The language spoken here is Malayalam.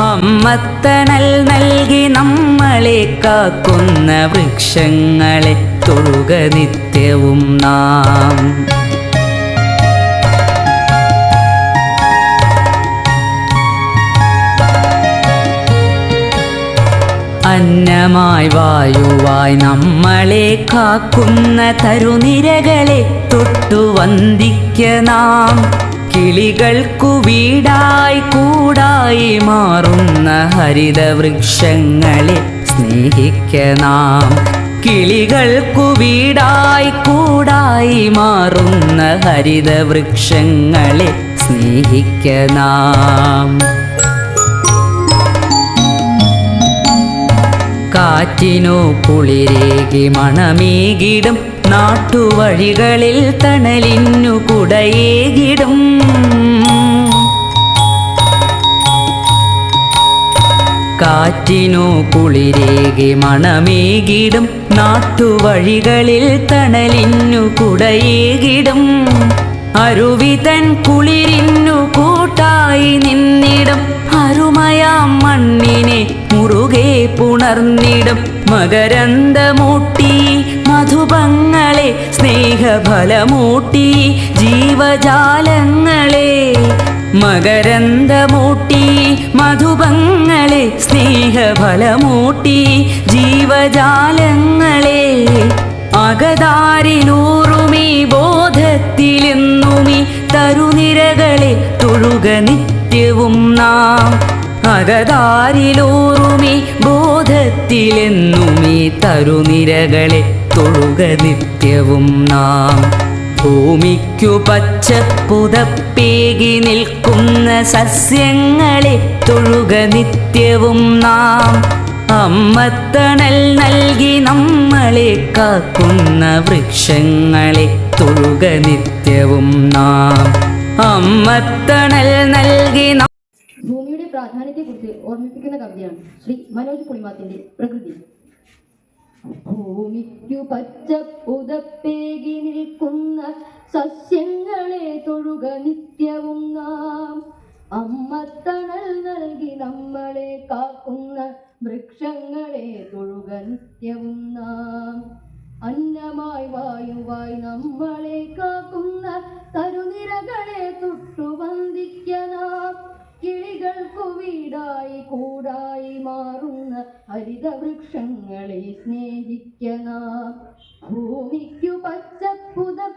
അമ്മത്തണൽ നൽകി നമ്മളെ കാക്കുന്ന വൃക്ഷങ്ങളെ തൊഴുക നിത്യവും നാം. അന്നമായി വായുവായി നമ്മളെ കാക്കുന്ന തരുനിരകളെ തൊട്ടു വന്ദിക്ക നാം. കിളികൾക്കു വീടായി കൂടായി മാറുന്ന ഹരിതവൃക്ഷങ്ങളെ സ്നേഹിക്ക നാം. കിളികൾക്കു വീടായി കൂടായി മാറുന്ന ഹരിതവൃക്ഷങ്ങളെ സ്നേഹിക്ക നാം. കാറ്റിനോ കുളിരേകി മണമേകിടും. നാട്ടുവഴികളിൽ തണലിന്നു കുടയേകിടും കാറ്റിനോ കുളിരേകി മണമേകിടും. നാട്ടുവഴികളിൽ തണലിന്നു കുടയേകിടും. അരുവിതൻ കുളിരിന്നു കൂട്ടായി നിന്നിടും. അരുമയാം മണ്ണിനെ മുറുകെ പുണർന്നിടും. മകരന്തമൂട്ടി മധുപങ്ങളെ സ്നേഹഫലമൂട്ടി ജീവജാലങ്ങളെ മകരന്തമൂട്ടി മധുപങ്ങളെ സ്നേഹഫലമൂട്ടി ജീവജാലങ്ങളെ അകതാരിലൂറുമീ ബോധത്തിലെന്നുമീ തരുനിരകളെ തൊഴുക നിത്യവും നാം. അകതാരിലൂറുമീ ബോധത്തിലെന്നുമീ തരുനിരകളെ തൊഴുക നിത്യവും നാം. ഭൂമിക്കു പച്ചപ്പുതപ്പേകി നിൽക്കുന്ന സസ്യങ്ങളെ തൊഴുക നിത്യവും നാം. അമ്മത്തണൽ നൽകി നമ്മളെ കാക്കുന്ന വൃക്ഷങ്ങളെ തൊഴുക നിത്യവും നാം. അമ്മത്തണൽ നൽകി ഭൂമിയുടെ പ്രാധാന്യത്തെക്കുറിച്ച് ഓർമ്മിപ്പിക്കുന്ന കവിതയാണ് ശ്രീ മനോജ് പുളിമാത്തിന്റെ പ്രകൃതി. ഭൂമിക്കു പച്ചപ്പുതപ്പേകി നിൽക്കുന്ന സസ്യങ്ങളെ തൊഴുക നിത്യവും നാം. അമ്മത്തണൽ നൽകി നമ്മളെ കാക്കുന്ന വൃക്ഷങ്ങളെ തൊഴുക നിത്യവും നാം. അന്നമായി വായുവായി നമ്മളെ കാക്കുന്ന തരുനിരകളെ തൊട്ടു വന്ദിക്ക നാം. കിളികൾക്കു വീടായി കൂടായി ഹരിതവൃക്ഷങ്ങളെ സ്നേഹിക്കണം. ഭൂമിക്കു പച്ചപ്പുതപ്പേകി